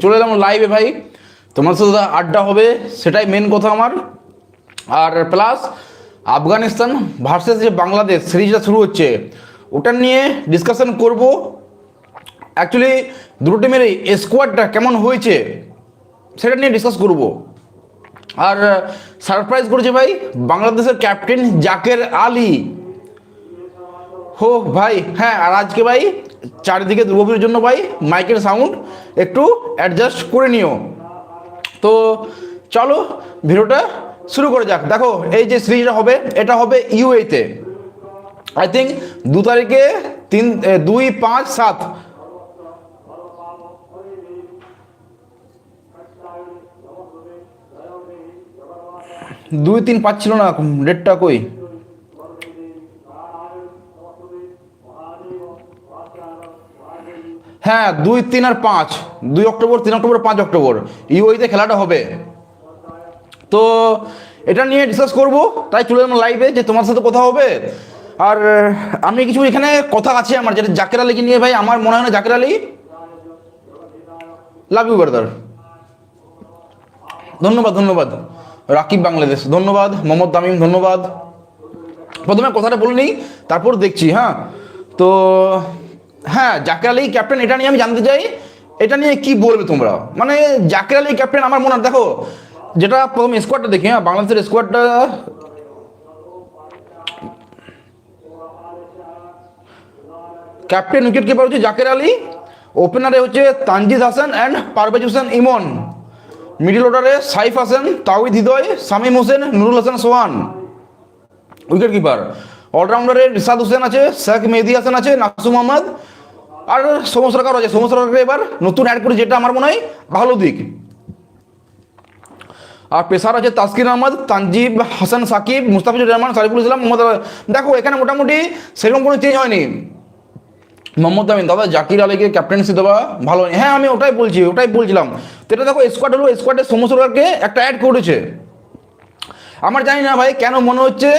চলে এলাম লাইভে ভাই। তোমার সাথে আড্ডা হবে, সেটাই মেন কথা আমার। আর প্লাস আফগানিস্তান ভার্সেস যে বাংলাদেশ সিরিজটা শুরু হচ্ছে, ওটা নিয়ে ডিসকাশন করব। অ্যাকচুয়ালি দুটো টিমের স্কোয়াডটা কেমন হয়েছে, সেটা নিয়ে ডিসকাস করব। আর সারপ্রাইজ করেছে ভাই, বাংলাদেশের ক্যাপ্টেন জাকের আলী। হো ভাই হ্যাঁ আর আজকে ভাই চারিদিকে দুর্গাপুজোর জন্য ভাই মাইকের সাউন্ড একটু অ্যাডজাস্ট করে নিও। তো চলো ভিডিওটা শুরু করে যাক। দেখো, এই যে সিরিজটা হবে, এটা হবে ইউএতে আই থিঙ্ক দু তারিখে তিন দুই, পাঁচ, সাত। দুই, তিন পাঁচ ছিল না ডেটটা কই? হ্যাঁ দুই, তিন আর পাঁচ। দুই অক্টোবর, তিন অক্টোবর, পাঁচ অক্টোবর। ইউএইতে খেলাটা হবে। তো এটা নিয়ে ডিসকাস করব। তাই চলে এলাম লাইভে যে তোমার সাথে কথা হবে। আর, আমি কিছু এখানে কথা আছে আমার, যেটা জাকের আলীকে নিয়ে ভাই। আমার মনে হয় না Zaker Ali. Love you brother ধন্যবাদ ধন্যবাদ। রাকিব বাংলাদেশ, ধন্যবাদ। মোহাম্মদ তামিম, ধন্যবাদ। প্রথমে কথাটা বলে নিই, তারপর দেখছি হ্যাঁ। তো হ্যাঁ জাকের আলী ক্যাপ্টেন এটা নিয়ে আমি জানতে চাই, এটা নিয়ে কি বলবে তোমরা? মানে জাকের আলী ক্যাপ্টেন আমার মনে দেখো, যেটা প্রথম স্কোয়াডটা দেখি হ্যাঁ বাংলাদেশের স্কোয়াডটা ক্যাপ্টেন উইকেট কিপার হচ্ছে জাকের আলী ওপেনারে হচ্ছে তানজিদ হাসান অ্যান্ড পারভেজ হোসেন ইমন। মিডল অর্ডারে সাইফ হাসান, তাওহিদ হৃদয়, শামীম হোসেন, নুরুল হাসান, সোহান। উইকেট কিপার অলরাউন্ডারে রিসাদ হোসেন আছে, শেখ মেহেদি হাসান আছে নাসু মোহাম্মদ আর সমস্ত সরকার আছে সমস্ত সরকারকে এবার। নতুন অ্যাড করে যেটা আমার মনে হয় ভালো দিক। আর পেশার আছে তাসকির আহমদ, তানজিব হাসান, সাকিব, মুস্তাফিজুর রহমান, সারিফুল ইসলাম, মোহাম্মদ দেখো, এখানে মোটামুটি সেরকম কোনো চেঞ্জ হয়নি। মোহাম্মদ আমিন, দাদা জাকির আলীকে ক্যাপ্টেন্সি দেওয়া ভালো হয়নি। হ্যাঁ আমি ওটাই বলছি, ওটাই বলছিলাম। তো এটা দেখো স্কোয়াড হলো স্কোয়াডের সমস্ত সরকারকে একটা অ্যাড করেছে। আমার জানি না ভাই, কেন মনে হচ্ছে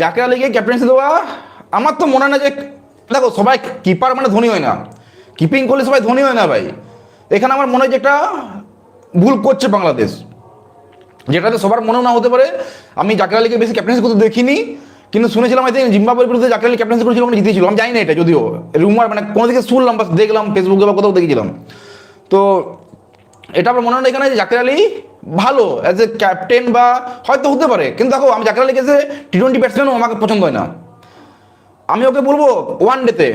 জাকির আলীকে ক্যাপ্টেন্সি দেওয়া? আমার তো মনে হয় না যে দেখো, সবাই কিপার মানে ধনী হয় না। কিপিং করলে সবাই ধনী হয় না ভাই। এখানে আমার মনে হয় যে একটা ভুল করছে বাংলাদেশ। যেটাতে সবার মনেও না হতে পারে। আমি জাকির আলীকে বেশি ক্যাপ্টেন্সি করতে দেখিনি, কিন্তু শুনেছিলাম আই জিম্বাবুয়ের বিরুদ্ধে জাকির আলী ক্যাপ্টেন্সি করেছিল ওখানে জিতেছিল। আমি জানি না এটা, যদিও। রুমার মানে কোনো দিকে শুনলাম বা দেখলাম ফেসবুকে বা কোথাও দেখেছিলাম। তো এটা আমার মনে হয় এখানে যে জাকির আলী ভালো অ্যাজ এ ক্যাপ্টেন বা হয়তো হতে পারে। কিন্তু দেখো, আমি জাকির আলীকে টি টোয়েন্টি ব্যাটসম্যানও আমাকে পছন্দ হয় না। আমি ওকে বলব ওয়ান ডেতে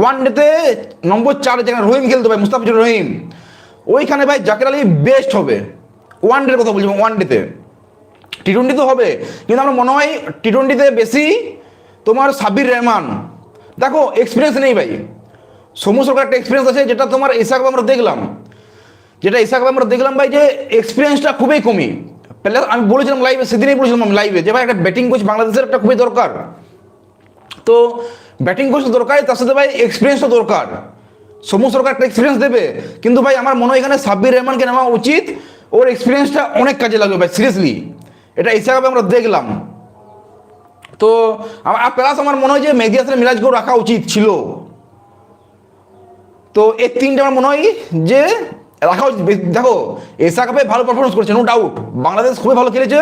ওয়ান ডেতে নম্বর চার যেখানে রহিম খেলতে ভাই, মুস্তাফিজুর রহিম, ওইখানে ভাই জাকির আলী বেস্ট হবে। ওয়ান ডের কথা বলছি ওয়ান ডেতে টি টোয়েন্টি তো হবে, কিন্তু আমার মনে হয় টি টোয়েন্টিতে বেশি তোমার সাবির রহমান। দেখো এক্সপিরিয়েন্স নেই ভাই। সমু সরকার একটা এক্সপিরিয়েন্স আছে, যেটা তোমার ইসাক আমরা দেখলাম। যেটা ইসাক আমরা দেখলাম ভাই যে এক্সপিরিয়েন্সটা খুবই কমই। প্লাস আমি বলেছিলাম লাইভে সেদিনই বলেছিলাম লাইভে যে ভাই একটা ব্যাটিং কোচ বাংলাদেশের একটা খুবই দরকার। তো ব্যাটিং কোচ দরকার, তার সাথে ভাই এক্সপিরিয়েন্সও দরকার। সমু সরকার একটা এক্সপিরিয়েন্স দেবে। কিন্তু ভাই আমার মনে হয় এখানে সাব্বির রহমানকে নেওয়া উচিত। ওর এক্সপিরিয়েন্সটা অনেক কাজে লাগবে ভাই সিরিয়াসলি এটা হিসাবে আমরা দেখলাম। তো প্লাস আমার মনে হয় যে মেহেদি হাসান মিরাজকেও রাখা উচিত ছিল। তো এই তিনটে আমার মনে হয় যে রাখা উচিত। দেখো এসা কাপে ভালো পারফরমেন্স করেছে নো ডাউট বাংলাদেশ খুবই ভালো খেলেছে।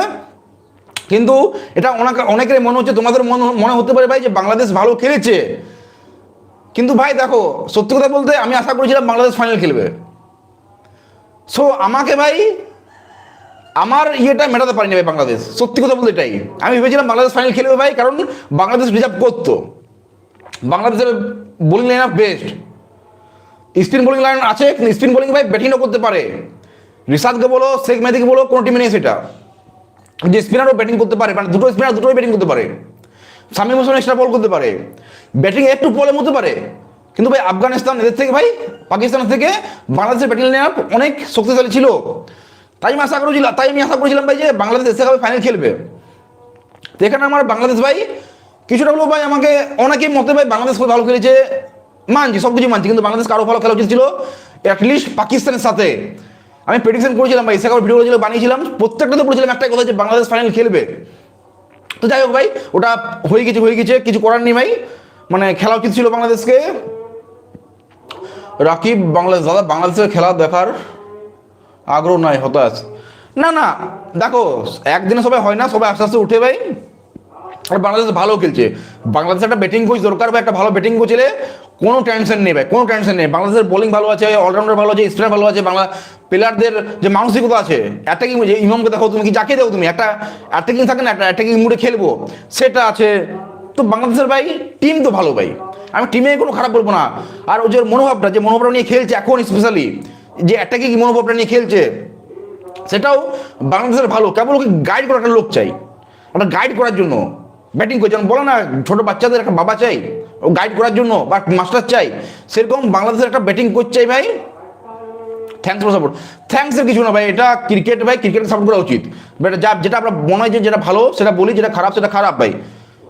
কিন্তু এটা অনেক অনেকের মনে হচ্ছে, তোমাদের মনে মনে হতে পারে ভাই যে বাংলাদেশ ভালো খেলেছে। কিন্তু ভাই দেখো, সত্যি কথা বলতে আমি আশা করেছিলাম বাংলাদেশ ফাইনাল খেলবে। সো আমাকে ভাই, আমার ইয়েটা মেটাতে পারিনি ভাই বাংলাদেশ। সত্যি কথা বলতে এটাই। আমি ভেবেছিলাম বাংলাদেশ ফাইনাল খেলবে ভাই, কারণ বাংলাদেশ রিজার্ভ করতো। বাংলাদেশের bowling line up best spin bowling line আছে স্পিন বোলিং ভাই ব্যাটিংও করতে পারে। রিসাদকে বলো, শেখ মেহেদিকে বলো, কোনো টিমে নেই সেটা। যে স্পিনারও ব্যাটিং করতে পারে মানে দুটো স্পিনার দুটোই ব্যাটিং করতে পারে। সামিম হোসেন এক্সট্রা বল করতে পারে। ব্যাটিং একটু প্রবলেম হতে পারে। কিন্তু ভাই, আফগানিস্তান এদের থেকে ভাই, পাকিস্তান থেকে বাংলাদেশের ব্যাটিং লাইন অনেক শক্তিশালী ছিল। তাই আমি আশা করেছিলাম, তাই আমি আশা করেছিলাম ভাই যে বাংলাদেশ এসে হবে ফাইনাল খেলবে। তো এখানে আমার বাংলাদেশ ভাই, কিছুটা হলেও ভাই আমাকে অনেকেই মতে ভাই বাংলাদেশ খুব ভালো খেলেছে। মানছি সব কিছু মানছি, কিন্তু বাংলাদেশ আরও ভালো খেলা উচিত ছিল অ্যাটলিস্ট পাকিস্তানের সাথে। আমি প্রেডিকশন করেছিলাম ভাই ইসাকার ভিডিও ছিল বানিয়েছিলাম প্রত্যেকটাতে বলেছিলাম একটাই কথা যে বাংলাদেশ ফাইনাল খেলবে। তো যাই হোক ভাই, ওটা হয়ে গেছে হয়ে গেছে, কিছু করার নেই ভাই। মানে খেলা উচিত ছিল বাংলাদেশকে। রাকিব, বাংলাদেশ, দাদা, বাংলাদেশের খেলা দেখার আগ্রহ নাই, হতাশ। না না, দেখো, একদিনে সবাই হয় না, সবাই আস্তে আস্তে উঠে ভাই। আর বাংলাদেশ ভালো খেলছে। বাংলাদেশ একটা ব্যাটিং কোচ দরকার ভাই একটা ভালো ব্যাটিং কোচ এলে কোনো টেনশন নেই ভাই, কোনো টেনশন নেই। বাংলাদেশের বোলিং ভালো আছে অলরাউন্ডার ভালো আছে স্পিনার ভালো আছে, বাংলা প্লেয়ারদের যে মানসিকতা আছে অ্যাটাকিং যে ইমামকে দেখো তুমি, কি যাকে দেখো তুমি, একটা অ্যাটাকিং থাকে না, একটা অ্যাটাকিং মুডে খেলব, সেটা আছে। তো বাংলাদেশের ভাই টিম তো ভালো ভাই। আমি টিমে কোনো খারাপ বলব না। আর যে মনোভাবটা যে মনোভাবটা নিয়ে খেলছে এখন স্পেশালি যে অ্যাটাকিং মনোভাবটা নিয়ে খেলছে, সেটাও বাংলাদেশের ভালো। কেবল ওকে গাইড করার একটা লোক চাই। একটা গাইড করার জন্য। ব্যাটিং করে যেমন বলো না, ছোট বাচ্চাদের একটা বাবা চাই, ও গাইড করার জন্য বা মাস্টার চাই, সেরকম বাংলাদেশের একটা ব্যাটিং কোচ চাই ভাই। থ্যাংকস ফর সাপোর্ট থ্যাংকসের কিছু না ভাই, এটা ক্রিকেট ভাই ক্রিকেটকে সাপোর্ট করা উচিত। যা, যেটা আমরা মনে হয় যে যেটা ভালো, সেটা বলি, যেটা খারাপ, সেটা খারাপ ভাই।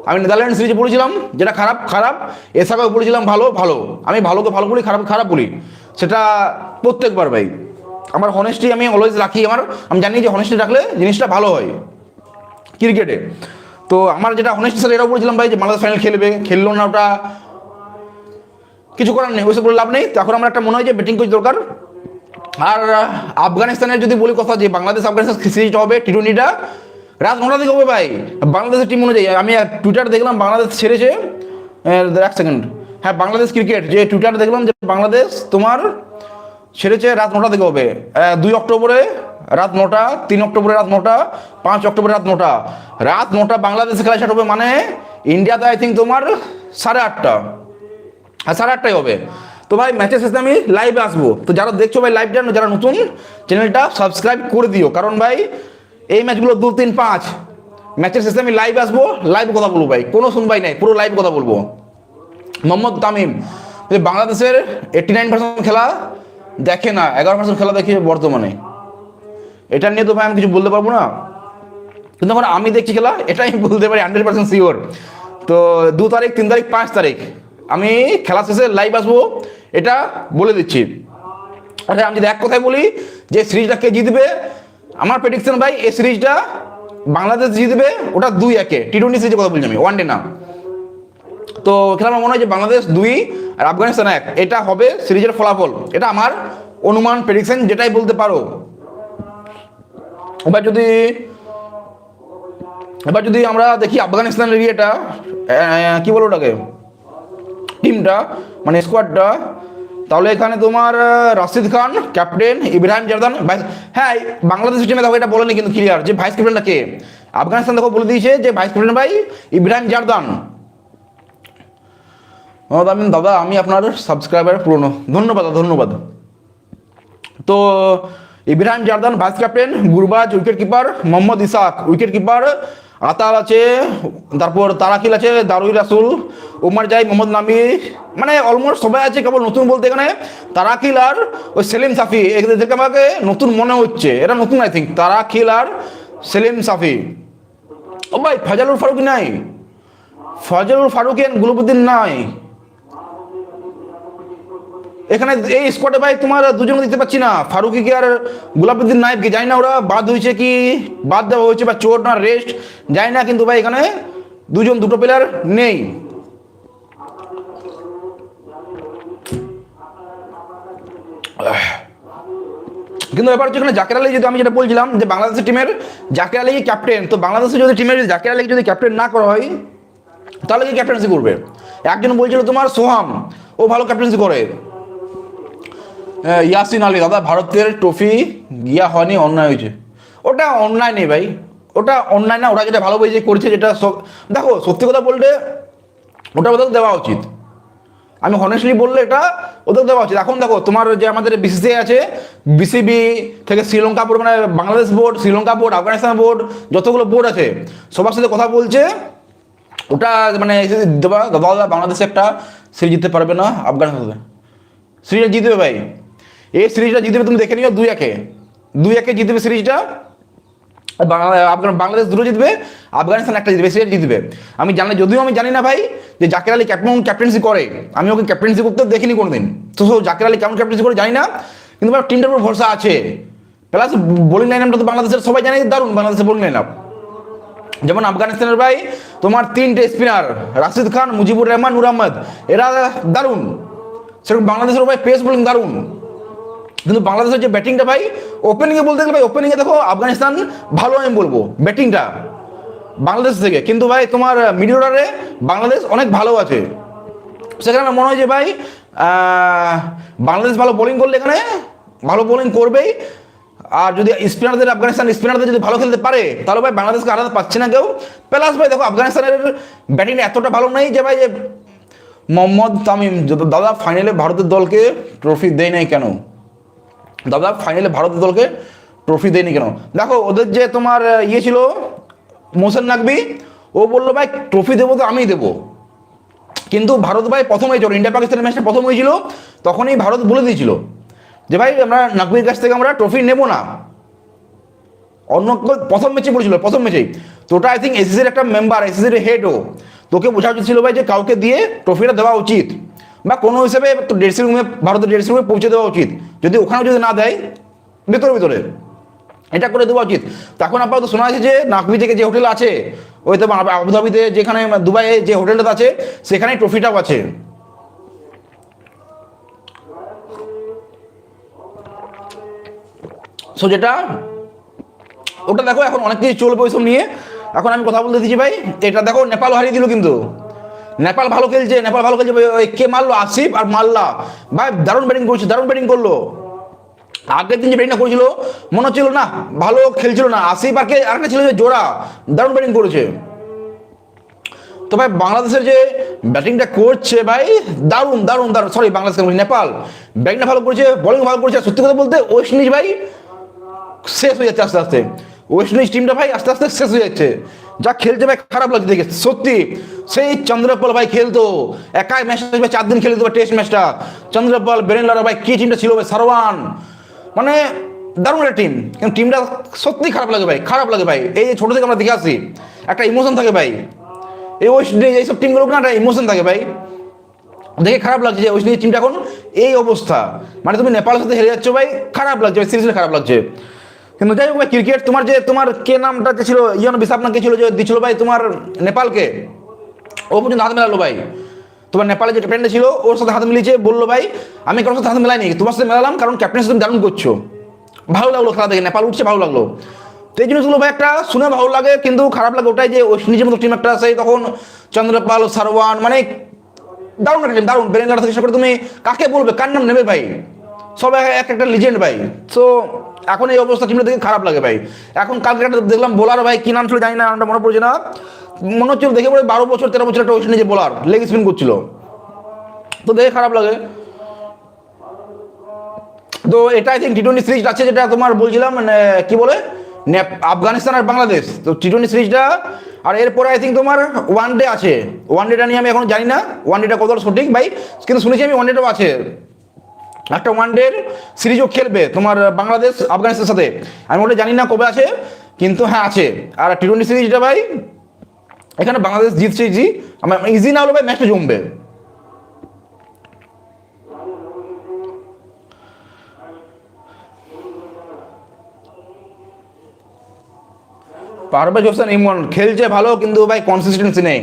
আমি নেদারল্যান্ড সিরিজে বলেছিলাম যেটা খারাপ খারাপ। এসাকাও বলেছিলাম ভালো ভালো। আমি ভালোকে ভালো বলি খারাপ খারাপ বলি। সেটা প্রত্যেকবার ভাই। আমার হনেস্টি আমি অলওয়েজ রাখি। আমার, আমি জানি যে হনেস্টি রাখলে জিনিসটা ভালো হয়। ক্রিকেটে তো আমার যেটা হনেস্টি স্যার এটাও বলেছিলাম ভাই যে বাংলাদেশ ফাইনাল খেলবে। খেললো না ওটা কিছু করার নেই, ওইসব বলে লাভ নেই। তো এখন আমার একটা মনে হয় যে ব্যাটিং কোচ দরকার। আর আফগানিস্তানের যদি বলি কথা যে বাংলাদেশ, আফগানিস্তান সিরিজটা হবে টি টোয়েন্টিটা রাত নটা থেকে হবে ভাই, বাংলাদেশের টিম অনুযায়ী। আমি টুইটার দেখলাম বাংলাদেশ ছেড়েছে এক সেকেন্ড হ্যাঁ বাংলাদেশ ক্রিকেট যে টুইটার দেখলাম যে বাংলাদেশ তোমার ছেড়েছে রাত নটা থেকে হবে। দুই অক্টোবরে রাত নটা, তিন অক্টোবরের রাত নটা, পাঁচ অক্টোবরের রাত নটা। রাত নটা বাংলাদেশে খেলা স্টার্ট হবে মানে ইন্ডিয়াতে আই থিঙ্ক তোমার সাড়ে আটটা। হ্যাঁ সাড়ে আটটায় হবে। তো ভাই ম্যাচের শেষে আমি লাইভে আসব। তো যারা দেখছ ভাই লাইভটা যারা নতুন চ্যানেলটা সাবস্ক্রাইব করে দিও। কারণ ভাই, এই ম্যাচগুলো দু, তিন, পাঁচ। ম্যাচের শেষে আমি লাইভ আসব লাইভ কথা বলব ভাই। কোনো শুনবাই নাই, পুরো লাইভ কথা বলব। মোহাম্মদ তামিম বাংলাদেশের এইটি নাইন পার্সেন্ট খেলা দেখে না, এগারো পার্সেন্ট খেলা দেখে বর্তমানে। এটা নিয়ে তো ভাই আমি কিছু বলতে পারব না। কিন্তু এখন আমি দেখছি খেলা এটা আমি বলতে পারি হান্ড্রেড পার্সেন্ট শিওর তো দু তারিখ, তিন তারিখ, পাঁচ তারিখ। আমি খেলা শেষে লাইভ আসব, এটা বলে দিচ্ছি। আচ্ছা আমি যদি এক কথায় বলি যে সিরিজটা কে জিতবে, আমার প্রেডিকশন ভাই, এই সিরিজটা বাংলাদেশ জিতবে, ওটা দুই একে। টি টোয়েন্টি সিরিজের কথা বলছি আমি ওয়ান ডে না। তো এখানে আমার মনে হয় যে বাংলাদেশ দুই আর আফগানিস্তান এক। এটা হবে সিরিজের ফলাফল। এটা আমার অনুমান প্রেডিকশন যেটাই বলতে পারো। এবার যদি এবার যদি আমরা দেখি আফগানিস্তানের আহ, কি বলো ওটাকে? টিমটা মানে স্কোয়াডটা তাহলে এখানে তোমার রাশিদ খান ক্যাপ্টেন ইব্রাহিম জারদান ভাইস হ্যাঁ বাংলাদেশ টিমে দেখো এটা বলেনি কিন্তু ক্লিয়ার যে ভাইস ক্যাপ্টেনটা কে? আফগানিস্তান দেখো বলে দিয়েছে যে ভাইস ক্যাপ্টেন ভাই ইব্রাহিম জারদান। দাদা আমি আপনার সাবস্ক্রাইবার পুরনো। ধন্যবাদ ধন্যবাদ। তো Ibrahim Zadran vice captain, Gurbaz wicket keeper Mohammad Ishaq. Wicket keeper Atal আছে, তারপর তারাকিল আছে দারুই রাসুল, উমার জাই মোহাম্মদ নামি মানে অলমোস্ট সবাই আছে কেবল নতুন বলতে এখানে তারাকিল আর ওই সেলিম সাফি। এদেরকে আমাকে নতুন মনে হচ্ছে। এটা নতুন আই থিঙ্ক তারাকিল আর সেলিম সাফি। ও ভাই ফাজালুর ফারুক নাই। ফজলুল ফারুক এন গুলবুদ্দিন নাই। এখানে এই স্কোয়াডে ভাই তোমার দুজন দিতে পারছি না। ফারুকি কি আর গুলাবুদ্দিন নাইব কি? জানি না ওরা। বাদ হয়েছে কি? বাদ দেওয়া হয়েছে বা চোট না রেস্ট জানি না কিন্তু ভাই এখানে দুজন, দুটো প্লেয়ার নেই। কিন্তু এবার হচ্ছে জাকের আলী যদি আমি যেটা বলছিলাম যে বাংলাদেশের টিমের জাকের আলী ক্যাপ্টেন তো বাংলাদেশের যদি টিমের জাকের আলী যদি ক্যাপ্টেন না করা হয়, তাহলে কি ক্যাপ্টেন্সি করবে? একজন বলছিল তোমার সোহাম, ও ভালো ক্যাপ্টেন্সি করে। ইয়াসিন আলী, দাদা, ভারতের ট্রফি গিয়া হয়নি, অন্যায় হয়েছে। ওটা অন্যায় নেই ভাই। ওটা অন্যায় না, ওরা যেটা ভালো বই যে করছে, যেটা দেখো, সত্যি কথা বলতে, ওটা ওদের দেওয়া উচিত। আমি হনেস্টলি বললে এটা ওদের দেওয়া উচিত। এখন দেখো, তোমার যে আমাদের বিসিসিআই আছে বিসিবি থেকে শ্রীলঙ্কা বোর্ড মানে Bangladesh board Sri Lanka board Afghanistan board যতগুলো বোর্ড আছে, সবার সাথে কথা বলছে। ওটা মানে দেওয়া বাংলাদেশে একটা সিরিজ জিততে পারবে না, আফগানিস্তান। সাথে সিরিজটা জিতবে ভাই। এই সিরিজটা জিতবে তুমি দেখে নিও দুই একে। দুই একে জিতবে সিরিজটা। বাংলাদেশ দুটো জিতবে, আফগানিস্তান একটা জিতবে সিরিজ জিতবে। আমি জানি, যদিও আমি জানি না ভাই, যে জাকির আলী ক্যাপ্টেন ক্যাপ্টেন্সি করে। আমি ওকে ক্যাপ্টেন্সি করতে দেখিনি কোনোদিন। তো জাকির আলী কেমন ক্যাপ্টেন্সি করে জানি না। কিন্তু ভাই টিমটার উপর ভরসা আছে। প্লাস বোলিং লাইন তো বাংলাদেশের সবাই জানে, দারুণ বাংলাদেশের বোলিং লাইন যেমন আফগানিস্তানের ভাই, তোমার তিনটে স্পিনার রাশিদ খান, মুজিবুর রহমান, নুর আহমদ। এরা দারুণ। সেরকম বাংলাদেশের ভাই পেস বোলিং দারুণ। কিন্তু বাংলাদেশের যে ব্যাটিংটা ভাই ওপেনিংয়ে বলতে গেলে ভাই ওপেনিংয়ে দেখো আফগানিস্তান ভালো আমি বলব, ব্যাটিংটা বাংলাদেশ থেকে। কিন্তু ভাই তোমার মিডল অর্ডারে বাংলাদেশ অনেক ভালো আছে। সেখানে মনে হয় যে ভাই বাংলাদেশ ভালো বোলিং করলে এখানে ভালো বোলিং করবেই। আর যদি স্পিনারদের, আফগানিস্তান স্পিনারদের যদি ভালো খেলতে পারে, তাহলে ভাই বাংলাদেশকে আলাদা পাচ্ছে না কেউ। প্লাস ভাই দেখো আফগানিস্তানের ব্যাটিং এতটা ভালো নেই যে ভাই যে মোহাম্মদ তামিম, দাদা ফাইনালে ভারতের দলকে ট্রফি দেয় নাই কেন? দাদা ফাইনালে ভারতের দলকে ট্রফি দেয়নি কেন? দেখো, ওদের যে তোমার ইয়ে ছিল মোসেন নাকবি ও বলল, ভাই ট্রফি দেবো তো আমিই দেবো। কিন্তু ভারত ভাই প্রথম হয়েছিল ইন্ডিয়া পাকিস্তানের ম্যাচটা প্রথম হয়েছিল, তখনই ভারত বলে দিয়েছিল যে, ভাই, আমরা নাকবির কাছ থেকে আমরা ট্রফি নেব না। অন্য প্রথম ম্যাচে পড়েছিল, প্রথম ম্যাচেই তো ওটা আই থিঙ্ক এসিসির একটা মেম্বার এসিসির হেডও তোকে বোঝা উচিত ছিল, ভাই, যে কাউকে দিয়ে ট্রফিটা দেওয়া উচিত। বা কোনো হিসেবে ড্রেসিং রুমে, ভারতের ড্রেসিং রুমে পৌঁছে দেওয়া উচিত। যদি ওখানেও যদি না দেয়, ভেতরে, ভিতরে। এটা করে দেওয়া উচিত। তখন আপাতত শোনা আছে যে নাকবি থেকে যে হোটেল আছে, ওই তো আবু- আবুধাবিতে যেখানে দুবাইয়ে যে হোটেলটা আছে, সেখানেই ট্রফিটাও আছে। সো যেটা, ওটা দেখো, এখন অনেক কিছু চলবে ওইসব নিয়ে। এখন আমি কথা বলতে দিচ্ছি ভাই, এটা দেখো, নেপাল হারিয়ে দিল কিন্তু। নেপাল ভালো খেলছে, নেপাল ভালো খেলছে কে মারলো? আসিফ আর মাল্লা। ভাই, দারুণ ব্যাটিং করছে, দারুণ ব্যাটিং করল। আগের দিন যে ব্যাটিংটা করেছিল, মনে হচ্ছিল না, ভালো খেলছিল না। আসিফ আর কে আরেকটা ছিল যে জোড়া, দারুণ ব্যাটিং করেছে। তো ভাই, বাংলাদেশের যে ব্যাটিংটা করছে ভাই, দারুণ দারুণ দারুণ। সরি বাংলাদেশ নেপাল। ব্যাটিংটা ভালো করেছে বোলিং ভালো করেছে সত্যি কথা বলতে ওয়েস্ট ইন্ডিজ ভাই, শেষ হয়ে যাচ্ছে আস্তে আস্তে। ওয়েস্ট ইন্ডিজ টিমটা ভাই, আস্তে আস্তে শেষ হয়ে যাচ্ছে। যা খেলছে ভাই খারাপ লাগছে দেখে। সত্যি, সেই চন্দ্রপাল ভাই খেলতো। একাই ম্যাচ ভাই চার দিন খেলে দিত টেস্ট ম্যাচটা চন্দ্রপাল, বেরেনলারা ভাই কি টিমটা ছিল ভাই? সারওয়ান মানে দারুণ একটা টিম কিন্তু টিমটা সত্যি খারাপ লাগে ভাই, খারাপ লাগে ভাই। এই যে ছোটো থেকে আমরা দেখে আসি একটা ইমোশন থাকে ভাই। এই ওয়েস্ট ইন্ডিজ এইসব টিমগুলো না একটা ইমোশন থাকে ভাই। দেখে খারাপ লাগছে যে ওয়েস্ট ইন্ডিজ টিমটা এখন এই অবস্থা। মানে তুমি নেপালের সাথে হেরে যাচ্ছ ভাই, খারাপ লাগছে সিরিজে খারাপ লাগছে। কিন্তু যাই হোক ভাই ক্রিকেট তোমার যে তোমার কে নামটা যে ছিল, ইয়ন বিশাপ না কে ছিল যে দিছিল ভাই তোমার নেপালকে? ও পর্যন্ত হাত মেলালো ভাই। তোমার নেপালে যে ক্যাপ্টেনটা ছিল, ওর সাথে হাত মিলিয়েছে বলল ভাই, আমি কারোর সাথে হাত মেলাইনি, তোমার সাথে মেলালাম কারণ ক্যাপ্টেন তুমি দারুণ করছ। ভালো লাগল খেলা দেখে, নেপাল উঠছে, ভালো লাগল। তো এই জিনিসগুলো ভাই একটা শুনে ভালো লাগে, কিন্তু খারাপ লাগে ওটাই যে ওয়েস্ট ইন্ডিজের মতো টিম একটা আছে, তখন চন্দ্রপাল সারওয়ান মানে দারুণ একটা টিম দারুণ। বেরেঙ্গাটা থেকে তুমি কাকে বলবে, কার নাম নেবে ভাই? সব এক এক একটা লিজেন্ড ভাই। সো এখন এই অবস্থা টিমটা দেখে খারাপ লাগে ভাই। এখন কালকে একটা দেখলাম বোলার ভাই, কি নাম ছিল জানি না, নামটা মনে পড়ছে না। মনে হচ্ছিল দেখে পরে বারো বছর, তেরো বছর একটা ওয়েস্ট ইন্ডিজের বোলার লেগ স্পিন করছিল। তো দেখে খারাপ লাগে। তো এটা I think T twenty series আছে যেটা তোমার বলছিলাম মানে কি বলে? আফগানিস্তান আর বাংলাদেশ। তো টি টোয়েন্টি সিরিজটা আর এরপরে আই থিঙ্ক তোমার ওয়ান ডে আছে। ওয়ান ডেটা নিয়ে আমি এখন জানি না। ওয়ান ডেটা কতটা সঠিক, ভাই? কিন্তু শুনেছি আমি ওয়ান ডেটাও আছে। একটা ওয়ান ডের সিরিজও খেলবে তোমার বাংলাদেশ, আফগানিস্তানের সাথে। আমি ওটা জানি না কবে আছে, কিন্তু হ্যাঁ আছে। আর টি টোয়েন্টি সিরিজটা ভাই, এখানে বাংলাদেশ জিতছে জি, আমার ইজি না হলে ভাই ম্যাচটা জমবে। পারভেজ হোসেন ইমন খেলছে ভালো, কিন্তু ভাই কনসিস্টেন্সি নেই।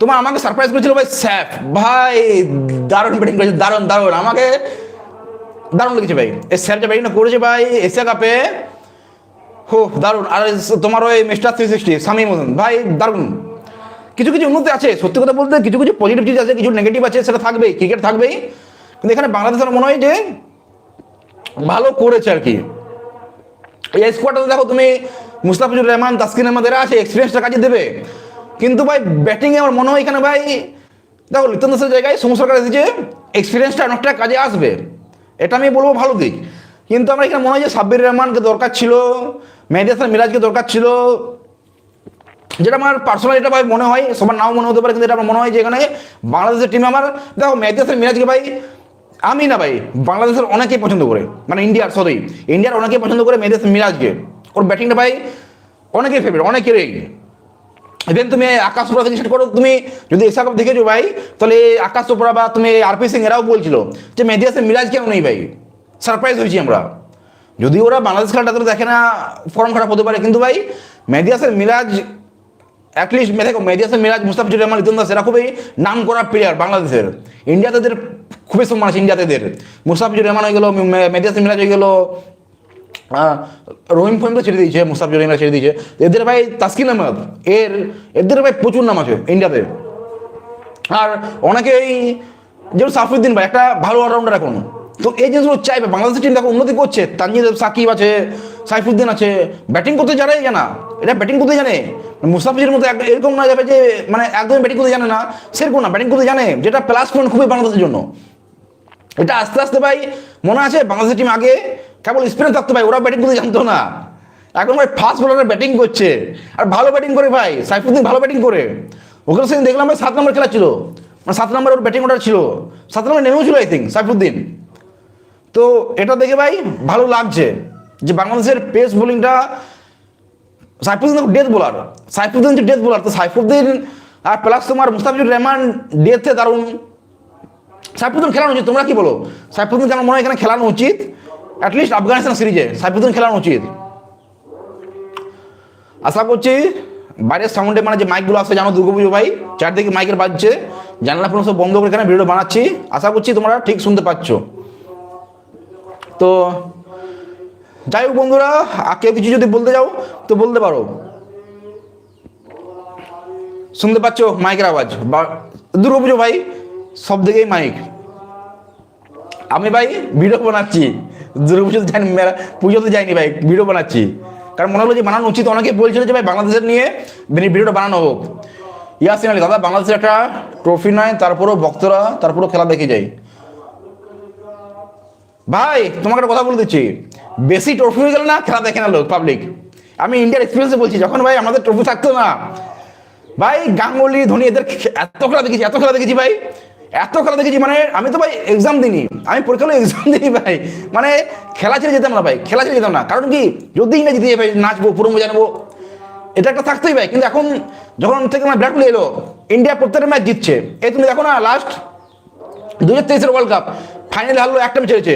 তোমার আমাকে সারপ্রাইজ করেছিল ভাই স্যাফ। ভাই, দারুণ ব্যাটিং করেছে, দারুণ দারুণ। আমাকে দারুণ লেগেছে ভাই। এই স্যার যে ব্যাটিংটা করেছে ভাই, এশিয়া কাপে হো, দারুণ। আর তোমার ওই mister three sixty Shamim Hossain. ভাই, দারুণ। কিছু কিছু উন্নতি আছে। সত্যি কথা বলতে কিছু কিছু পজিটিভ জিনিস আছে, কিছু নেগেটিভ আছে, সেটা থাকবেই ক্রিকেট থাকবেই। কিন্তু এখানে বাংলাদেশের মনে হয় যে ভালো করেছে আর কি। এই স্কোয়াডটা দেখো তুমি, মুস্তাফিজুর রহমান, তাসকিন আহমদ, এরা আছে এক্সপিরিয়েন্সটা কাজে দেবে। কিন্তু ভাই ব্যাটিংয়ে আমার মনে হয় এখানে ভাই, দেখো লিটন দাসের জায়গায় সমস্যার কাছে যে এক্সপিরিয়েন্সটা অনেকটা কাজে আসবে, এটা আমি বলব ভালো দিক। কিন্তু আমার এখানে মনে হয় যে সাব্বির রহমানকে দরকার ছিল, মেহেদি হাসান মিরাজকে দরকার ছিল, যেটা আমার পার্সোনাল এটা ভাই মনে হয়, সবার নাও মনে হতে পারে, কিন্তু এটা আমার মনে হয় যে এখানে বাংলাদেশের টিমে আমার, দেখো, মেহেদি হাসান মিরাজকে ভাই, আমি না ভাই, বাংলাদেশের অনেকেই পছন্দ করে মানে ইন্ডিয়ার সরি ইন্ডিয়ার অনেকেই পছন্দ করে মেহেদি হাসান মিরাজকে। ওর ব্যাটিংটা ভাই অনেকেই ফেভারিট অনেকেরই। ইভেন তুমি আকাশ চোপড়া থেকে করো, তুমি যদি এসা কাপ দেখেছ ভাই, তাহলে আকাশ চোপড়া বা তুমি আরপি সিং এরাও বলছিল যে মেহেদি মিরাজ কেন নেই ভাই? সারপ্রাইজ হয়েছি আমরা। যদি ওরা বাংলাদেশ খেলাটা তো দেখে না, ফর্ম খারাপ হতে পারে। কিন্তু ভাই, মেহেদি হাসান মিরাজ অ্যাটলিস্ট দেখো, মেহেদি হাসান মিরাজ মুস্তাফিজুর রহমান ইতুন দাস এরা খুবই নাম করা প্লেয়ার বাংলাদেশের। ইন্ডিয়াতে এদের খুবই সম্মান আছে ইন্ডিয়াতে মুস্তাফিজুর রহমান হয়ে গেলো মেদিয়াস মিরাজ হয়ে গেলো রহিম ফহিম তো ছেড়ে দিয়েছে মুস্তাফিজুর রহমান ছেড়ে দিয়েছে। এদের ভাই তাসকিন আহমদ, এর, এদের ভাই প্রচুর নাম আছে ইন্ডিয়াতে। আর অনেকেই, যেমন সাফুদ্দিন ভাই, একটা ভালো অলরাউন্ডার এখন। তো এই জিনিসগুলো চাইবে, বাংলাদেশের টিম দেখো উন্নতি করছে। তানজিদ সাকিব আছে, সাইফুদ্দিন আছে ব্যাটিং করতে জানাই জানা? এটা ব্যাটিং করতে জানে? মুস্তাফিজের মতো এরকম না যাবে যে মানে একদমই ব্যাটিং করতে জানে না। সেরকম না ব্যাটিং করতে জানে, যেটা প্লাস পয়েন্ট খুবই বাংলাদেশের জন্য। এটা আস্তে আস্তে ভাই, মনে আছে বাংলাদেশের টিম আগে কেবল স্পিনার থাকতো ভাই, ওরা ব্যাটিং করতে জানতো না। এখন ভাই ফাস্ট বোলাররা ব্যাটিং করছে। আর ভালো ব্যাটিং করে ভাই, সাইফুদ্দিন ভালো ব্যাটিং করে। ওখানে সেদিন দেখলাম ভাই সাত নম্বর খেলা ছিল। মানে সাত নম্বর ওর ব্যাটিং অর্ডার ছিল। সাত নম্বর নেমেও ছিল আই থিঙ্ক সাইফুদ্দিন। তো এটা দেখে ভাই ভালো লাগছে যে বাংলাদেশের পেস বোলিংটা সাইফুদ্দিন ডেথ বোলার সাইফুদ্দিন হচ্ছে ডেথ বোলার তো সাইফুদ্দিন আর প্লাস তোমার মুস্তাফিজুর রহমান ডেথে দারুণ। সাইফুদ্দিন খেলানো উচিত, তোমরা কি বলো? সাইফুদ্দিন আমার মনে হয় এখানে খেলানো উচিত। অ্যাটলিস্ট আফগানিস্তান সিরিজে সাইফুদ্দিন খেলানো উচিত। আশা করছি বাইরের সাউন্ডে মানে যে মাইকগুলো আসছে জানো দুর্গাপুজো ভাই, চারদিকে মাইকের বাজছে, জানলা পুরো সব বন্ধ করে এখানে ভিডিও বানাচ্ছি। আশা করছি তোমরা ঠিক শুনতে পাচ্ছ। তো যাই হোক বন্ধুরা কেউ কিছু যদি বলতে যাও তো বলতে পারো। শুনতে পাচ্ছ মাইকের আওয়াজ? বা দুর্গাপুজো ভাই, সব দিকেই মাইক আমি ভাই ভিডিও বানাচ্ছি। দুর্গাপুজোতে যাইনি, মেলা পুজোতে যাইনি ভাই, ভিডিও বানাচ্ছি। কারণ মনে হলো যে বানানো উচিত, অনেকে বলছিল যে ভাই বাংলাদেশের নিয়ে ভিডিও- ভিডিওটা বানানো হোক। ইয়াসিন আলী, দাদা, বাংলাদেশের একটা ট্রফি নয় তারপরেও ভক্তরা, তারপরেও খেলা দেখে যায়। ভাই, তোমাকে একটা কথা বলে দিচ্ছি। বেশি ট্রফি হয়ে গেলে না খেলা দেখে না লোক পাবলিক আমি ইন্ডিয়ার এক্সপিরিয়েন্সে বলছি, যখন ভাই আমাদের ট্রফি থাকতো না, ভাই গাঙ্গুলি, ধোনি, এদের এত খেলা দেখেছি, এত খেলা দেখেছি ভাই। এত খেলা দেখেছি মানে আমি তো ভাই এক্সাম দিইনি। আমি পরীক্ষা এক্সাম দিই ভাই। মানে খেলা ছেড়ে যেতাম না ভাই, খেলা ছেড়ে যেতাম না। কারণ কি, যদি ইংরেজি দিয়ে ভাই নাচবো পুরো মজা নেব এটা একটা থাকতেই ভাই। কিন্তু এখন যখন থেকে আমার বিরাট কোহলি এলো ইন্ডিয়া প্রত্যেকটা ম্যাচ জিতছে। এই তুমি দেখো না লাস্ট দু হাজার তেইশের ওয়ার্ল্ড কাপ ফাইনালে হারলো, একটা ম্যাচ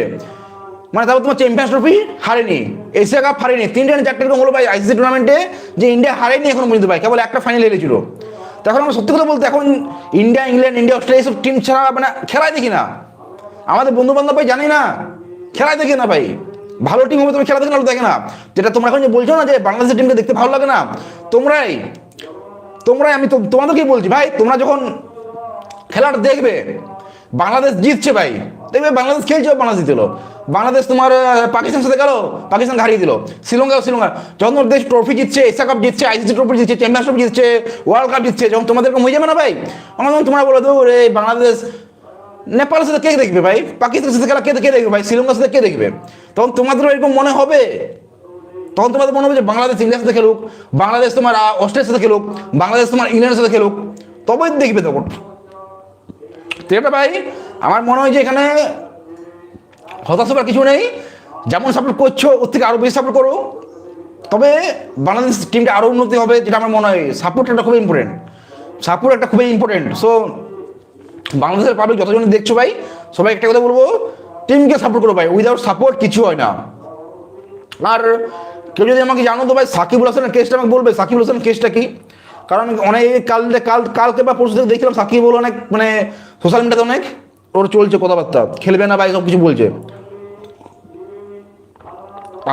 মানে তারপর তোমার চ্যাম্পিয়ন্স ট্রফি হারেনি এশিয়া কাপ হারেনি, তিনটে চারটে এরকম হলো ভাই আইসিসি টুর্নামেন্টে যে ইন্ডিয়া হারেনি এখন পর্যন্ত ভাই। কেবল একটা ফাইনাল হেরেছিল। তখন আমরা সত্যি কথা বলতে এখন ইন্ডিয়া ইংল্যান্ড ইন্ডিয়া অস্ট্রেলিয়া এইসব টিম ছাড়া মানে খেলায় দেখি না। আমাদের বন্ধু বান্ধব ভাই জানি না, খেলায় দেখি না ভাই। ভালো টিম হবে তুমি খেলা দেখে না দেখে না। যেটা তোমরা এখন যে বলছো না যে বাংলাদেশের টিমকে দেখতে ভালো লাগে না, তোমরাই তোমরাই, আমি তোমাদেরকেই বলছি ভাই, তোমরা যখন খেলাটা দেখবে, বাংলাদেশ জিতছে ভাই। দেখবে বাংলাদেশ খেলছে, বাংলাদেশ জিতলো। বাংলাদেশ তোমার আহ, পাকিস্তানের সাথে গেল পাকিস্তান হারিয়ে দিল। শ্রীলঙ্কা শ্রীলঙ্কা। যখন দেশ ট্রফি জিতছে এশিয়া কাপ জিতছে আইসিসি ট্রফি জিতছে চ্যাম্পিয়ন্স ট্রফি জিতছে ওয়ার্ল্ড কাপ জিতছে। যখন তোমাদের হয়ে যাবে না ভাই? আমার যখন তোমরা বলে দেবো রে বাংলাদেশ নেপালের সাথে কে দেখবে ভাই? পাকিস্তানের সাথে খেলা কে কে দেখবে ভাই? শ্রীলঙ্কার সাথে কে দেখবে? তখন তোমাদেরও এরকম মনে হবে? তখন তোমাদের মনে হবে যে বাংলাদেশ ইন্ডিয়ার সাথে খেলুক বাংলাদেশ তোমার অস্ট্রেলিয়ার সাথে খেলুক বাংলাদেশ তোমার ইংল্যান্ডের সাথে খেলুক তবেই দেখবে তখন। তো এটা ভাই আমার মনে হয় যে এখানে হতাশ হবার কিছু নেই? যেমন সাপোর্ট করছ, ওর থেকে আরও বেশি সাপোর্ট করো। তবে বাংলাদেশ টিমটা আরও উন্নতি হবে, যেটা আমার মনে হয়। সাপোর্ট একটা খুবই ইম্পর্টেন্ট সাপোর্ট একটা খুবই ইম্পর্টেন্ট সো বাংলাদেশের পাবলিক যতজন দেখছ ভাই, সবাই একটা কথা বলব টিমকে সাপোর্ট করো ভাই। উইদাউট সাপোর্ট কিছু হয় না। আর কেউ যদি আমাকে জানো তো ভাই, সাকিবুল হাসানের কেসটা আমাকে বলবে। সাকিবুল হাসানের কেসটা কি? কারণ অনেক কাল কাল, কালকে বা পরশু দেখছিলাম সাকিবুল অনেক মানে সোশ্যাল মিডিয়াতে অনেক। ওর চলছে কথাবার্তা। খেলবে না ভাই সব কিছু বলছে।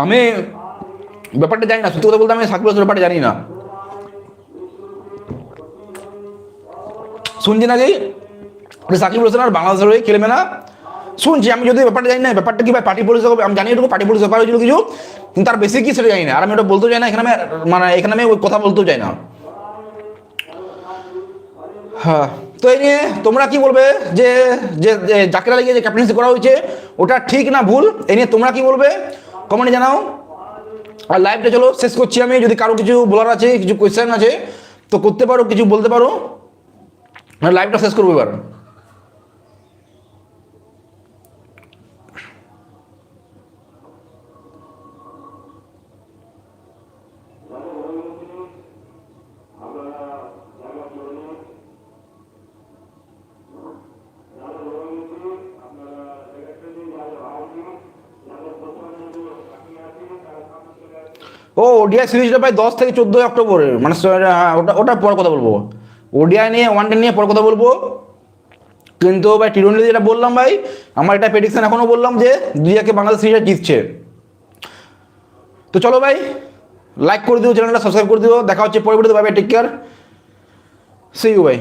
আমি ব্যাপারটা জানি না, সত্যি কথা বলতে আমি হাসানের ব্যাপারটা জানি না। শুনছি না যে সাকিব হাসান আর বাংলাদেশের হয়ে খেলবে না? শুনছি, আমি যদি ব্যাপারটা জানি না ব্যাপারটা কি ভাই পার্টি পুলিশ হবে? আমি জানি এটুকু পার্টি পুলিশ ব্যাপার হয়েছিল কিছু, কিন্তু তার বেশি কি সেটা জানি না। আর আমি ওটা বলতেও চাই না, এখানে মানে এখানে আমি ওই কথা বলতেও চাই না। হ্যাঁ। তো এই নিয়ে তোমরা কি বলবে যে যে যে লাগিয়ে যে ক্যাপ্টেন্সি করা হয়েছে, ওটা ঠিক না ভুল? এই নিয়ে তোমরা কি বলবে? কমেন্টে জানাও। আর লাইভটা চলো, শেষ করছি আমি। যদি কারও কিছু বলার আছে, কিছু কোয়েশ্চেন আছে, তো করতে পারো, কিছু বলতে পারো। লাইভটা শেষ করব এবার। ও ওডিআই সিরিজটা প্রায় দশ থেকে চোদ্দোই অক্টোবরের। মানে ওটা ওটা পর কথা বলব। ওডিআই নিয়ে ওয়ান ডে নিয়ে পর কথা বলব। কিন্তু ভাই টি টোয়েন্টি যেটা বললাম ভাই, আমার এটা প্রেডিকশন এখনও বললাম যে দুইয়াকে বাংলাদেশ সিরিজটা জিতছে। তো চলো ভাই লাইক করে দিও চ্যানেলটা সাবস্ক্রাইব করে দিও। দেখা হচ্ছে পরবর্তীতে ভাই টেক কেয়ার সি ইউ ভাই